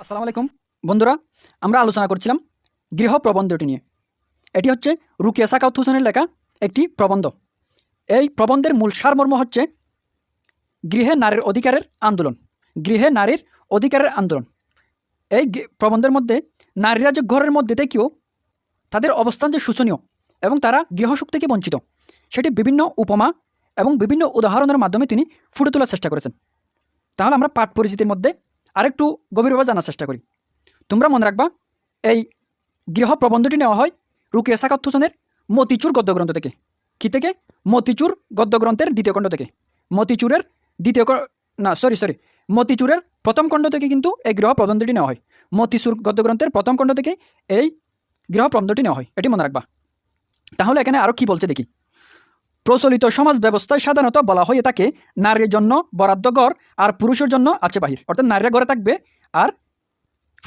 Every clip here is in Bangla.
আসসালামু আলাইকুম। বন্ধুরা, আমরা আলোচনা করছিলাম গৃহ প্রবন্ধটি নিয়ে। এটি হচ্ছে রুকিয়া সাকাউত হোসেনের লেখা একটি প্রবন্ধ। এই প্রবন্ধের মূল সারমর্ম হচ্ছে গৃহে নারীর অধিকারের আন্দোলন। গৃহে নারীর অধিকারের আন্দোলন। এই প্রবন্ধের মধ্যে নারীরা যে ঘরের মধ্যে থেকেও তাদের অবস্থান যে শোচনীয় এবং তারা গৃহসুখ থেকে বঞ্চিত, সেটি বিভিন্ন উপমা এবং বিভিন্ন উদাহরণের মাধ্যমে তিনি ফুটে তোলার চেষ্টা করেছেন। তাহলে আমরা পাঠ পরিচিতির মধ্যে আরেকটু গভীরভাবে জানার চেষ্টা করি। তোমরা মনে রাখবা, এই গৃহ প্রবন্ধটি নেওয়া হয় রুকিয়া সাকাত হোসেনের মতিচুর গদ্যগ্রন্থ থেকে। কী থেকে? মতিচুর গদ্যগ্রন্থের দ্বিতীয় খণ্ড থেকে। মতিচুরের দ্বিতীয় না সরি সরি মতিচুরের প্রথম খণ্ড থেকে কিন্তু এই গৃহ প্রবন্ধটি নেওয়া হয়। মতিচুর গদ্যগ্রন্থের প্রথম খণ্ড থেকে এই গৃহ প্রবন্ধটি নেওয়া হয়। এটি মনে রাখবা। তাহলে এখানে আরও কী বলছে দেখি। প্রচলিত সমাজ ব্যবস্থায় সাধারণত বলা হয়ে থাকে নারীর জন্য বরাদ্দ ঘর আর পুরুষের জন্য আছে বাহির। অর্থাৎ নারীরা ঘরে থাকবে আর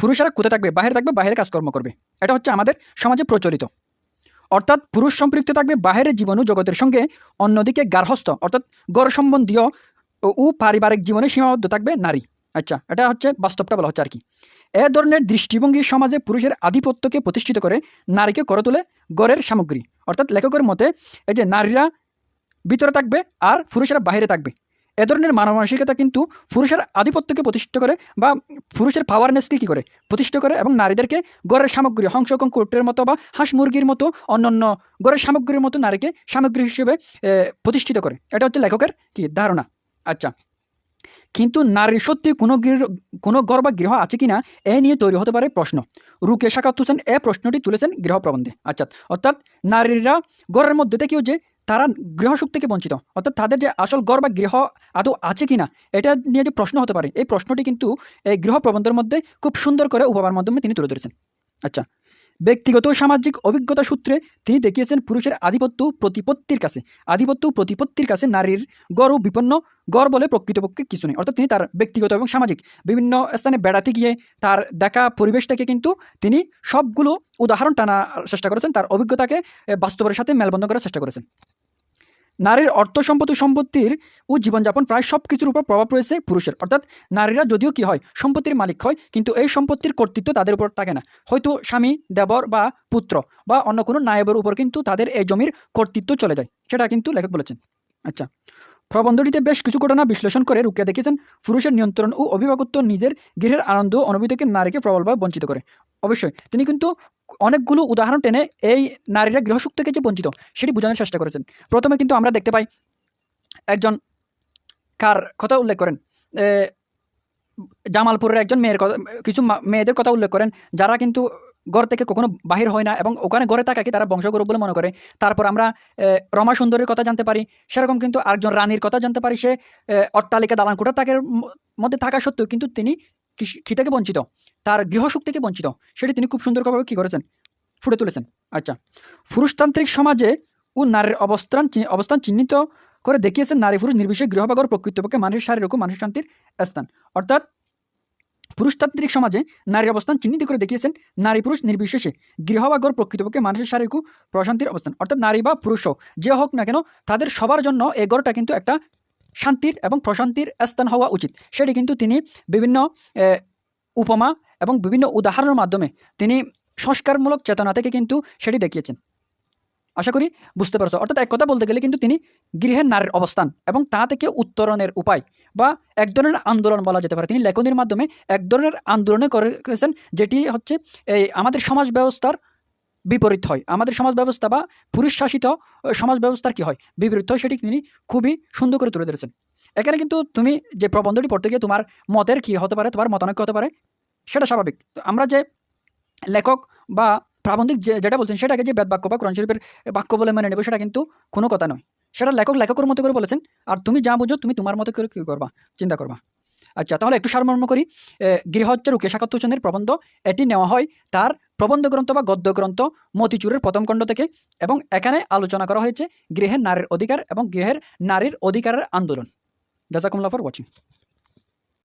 পুরুষেরা কোথায় থাকবে? বাহিরে থাকবে বাইরে কাজকর্ম করবে। এটা হচ্ছে আমাদের সমাজে প্রচলিত। অর্থাৎ পুরুষ সম্পৃক্ত থাকবে, বাহিরের জীবন জগতের সঙ্গে অন্যদিকে গার্হস্থ। অর্থাৎ গড় সম্বন্ধীয় ও পারিবারিক জীবনে সীমাবদ্ধ থাকবে নারী। আচ্ছা এটা হচ্ছে বাস্তবটা বলা হচ্ছে আর কি। এ ধরনের দৃষ্টিভঙ্গি সমাজে পুরুষের আধিপত্যকে প্রতিষ্ঠিত করে নারীকে করে তোলে গড়ের সামগ্রী। অর্থাৎ লেখকের মতে, এই যে নারীরা ভিতরে থাকবে আর পুরুষেরা বাইরে থাকবে। এ ধরনের মানসিকতা কিন্তু পুরুষের আধিপত্যকে প্রতিষ্ঠিত করে বা পুরুষের পাওয়ারনেসকে কী করে? প্রতিষ্ঠা করে এবং নারীদেরকে গড়ের সামগ্রী, হংস কঙ্কুটের মতো বা হাঁস মুরগির মতো অন্যান্য গড়ের সামগ্রীর মতো নারীকে সামগ্রী হিসেবে প্রতিষ্ঠিত করে। এটা হচ্ছে লেখকের কি ধারণা। আচ্ছা কিন্তু নারীর সত্যি কোনো গৃহ, কোনো ঘর বা গৃহ আছে কিনা এ নিয়ে তৈরি হতে পারে প্রশ্ন। রুকে শাকাত হোসেন এ প্রশ্নটি তুলেছেন গৃহ প্রবন্ধে। আচ্ছা অর্থাৎ নারীরা ঘরের মধ্যে থেকেও যে তারা গৃহসুখ থেকে বঞ্চিত। অর্থাৎ তাদের যে আসল ঘর বা গৃহ আদৌ আছে কিনা, এটা নিয়ে যে প্রশ্ন হতে পারে, এই প্রশ্নটি কিন্তু এই গৃহ প্রবন্ধের মধ্যে খুব সুন্দর করে উপমার মাধ্যমে তিনি তুলে ধরেছেন। আচ্ছা ব্যক্তিগত সামাজিক অভিজ্ঞতা সূত্রে তিনি দেখিয়েছেন পুরুষের আধিপত্য প্রতিপত্তির কাছে। আধিপত্য প্রতিপত্তির কাছে নারীর গড় ও বিপন্ন গড় বলে প্রকৃতপক্ষে কিছু নেই। অর্থাৎ তিনি তার ব্যক্তিগত এবং সামাজিক বিভিন্ন স্থানে বেড়াতে গিয়ে তার দেখা পরিবেশ থেকে কিন্তু তিনি সবগুলো উদাহরণ টানার চেষ্টা করেছেন। তার অভিজ্ঞতাকে বাস্তবের সাথে মেলবন্ধ করার চেষ্টা করেছেন। নারীর অর্থ সম্পত্তি, সম্পত্তির ও জীবনযাপন প্রায় সব কিছুর উপর প্রভাব রয়েছে পুরুষের। অর্থাৎ নারীরা যদিও কি হয়, সম্পত্তির মালিক হয়, কিন্তু এই সম্পত্তির কর্তৃত্ব তাদের উপর থাকে না। হয়তো স্বামী, দেবর বা পুত্র বা অন্য কোনো নায়বের উপর কিন্তু তাদের এই জমির কর্তৃত্ব চলে যায়। সেটা কিন্তু লেখক বলেছেন। আচ্ছা প্রবন্ধটিতে বেশ কিছু ঘটনা বিশ্লেষণ করে রুকিয়া দেখেছেন পুরুষের নিয়ন্ত্রণ ও অভিভাবকত্ব নিজের গৃহের আনন্দ অনুভূতিকে নারীকে প্রবলভাবে বঞ্চিত করে। অবশ্যই, তিনি কিন্তু অনেকগুলো উদাহরণ টেনে এই নারীরা গৃহসুখ থেকে যে বঞ্চিত, সেটি বোঝানোর চেষ্টা করেছেন। প্রথমে কিন্তু আমরা দেখতে পাই একজন কার কথা উল্লেখ করেন। জামালপুরের একজন মেয়ের কথা, কিছু মেয়েদের কথা উল্লেখ করেন, যারা কিন্তু ঘর থেকে কখনো বাহির হয় না এবং ওখানে ঘরে থাকাকে তারা বংশগৌরব বলে মনে করে। তারপর আমরা রমা সুন্দরীর কথা জানতে পারি, সেরকম কিন্তু আরেকজন রানীর কথা জানতে পারি। সে অট্টালিকা দালান কোঠার তাকের মধ্যে থাকা সত্ত্বেও কিন্তু তিনি কি থেকে বঞ্চিত, তার গৃহসুখ থেকে বঞ্চিত, সেটি তিনি খুব সুন্দরভাবে কী করেছেন? ফুটে তুলেছেন। আচ্ছা পুরুষতান্ত্রিক সমাজে ও নারীর অবস্থান অবস্থান চিহ্নিত করে দেখিয়েছেন নারী পুরুষ নির্বিশেষে গৃহবাগর প্রকৃতপক্ষে মানুষের শারীরিক ও মানসিক শান্তির স্থান। অর্থাৎ পুরুষতান্ত্রিক সমাজে নারীর অবস্থান চিহ্নিত করে দেখিয়েছেন নারী পুরুষ নির্বিশেষে গৃহবাগর প্রকৃতপক্ষে মানুষের শারীরিক প্রশান্তির অবস্থান। অর্থাৎ নারী বা পুরুষ যে হোক না কেন, তাদের সবার জন্য এই ঘরটা কিন্তু একটা শান্তির এবং প্রশান্তির স্থান হওয়া উচিত। সেটি কিন্তু তিনি বিভিন্ন উপমা এবং বিভিন্ন উদাহরণের মাধ্যমে তিনি সংস্কারমূলক চেতনা থেকে কিন্তু সেটি দেখিয়েছেন। আশা করি বুঝতে পারছ। অর্থাৎ এক কথা বলতে গেলে কিন্তু তিনি গৃহের নারীর অবস্থান এবং তা থেকে উত্তরণের উপায় বা এক ধরনের আন্দোলন বলা যেতে পারে। তিনি লেখনীর মাধ্যমে এক ধরনের আন্দোলনে করেছেন যেটি হচ্ছে এই আমাদের সমাজ ব্যবস্থার বিপরীত হয়। আমাদের সমাজ ব্যবস্থা বা পুরুষ শাসিত সমাজ ব্যবস্থার কি হয়? বিপরীত হয় সেটি তিনি খুবই সুন্দর করে তুলে ধরেছেন। এখানে কিন্তু তুমি যে প্রবন্ধটি পড়তে গিয়ে তোমার মতের কি হতে পারে তোমার মতানৈক্য হতে পারে সেটা স্বাভাবিক। তো আমরা যে লেখক বা প্রাবন্ধিক যে যেটা বলছেন সেটাকে যে বেদ বাক্য বা কোরআন শরীফের বাক্য বলে মেনে নেবে সেটা কিন্তু কোনো কথা নয়। সেটা লেখক লেখকের মতো করে বলেছেন আর তুমি যা বুঝো তুমি তোমার মতো করে কী করবা চিন্তা করবা। আচ্ছা তাহলে একটু সারমর্ম করি। এ, গৃহ হচ্ছে রুকেশ হোসেনের প্রবন্ধ এটি নেওয়া হয় তার প্রবন্ধ গ্রন্থ বা গদ্য গ্রন্থ মতিচুরের প্রথম খণ্ড থেকে এবং এখানে আলোচনা করা হয়েছে গৃহের নারীর অধিকার এবং গৃহের নারীর অধিকারের আন্দোলন। জাজাকুমুল্লাহ ফর ওয়াচিং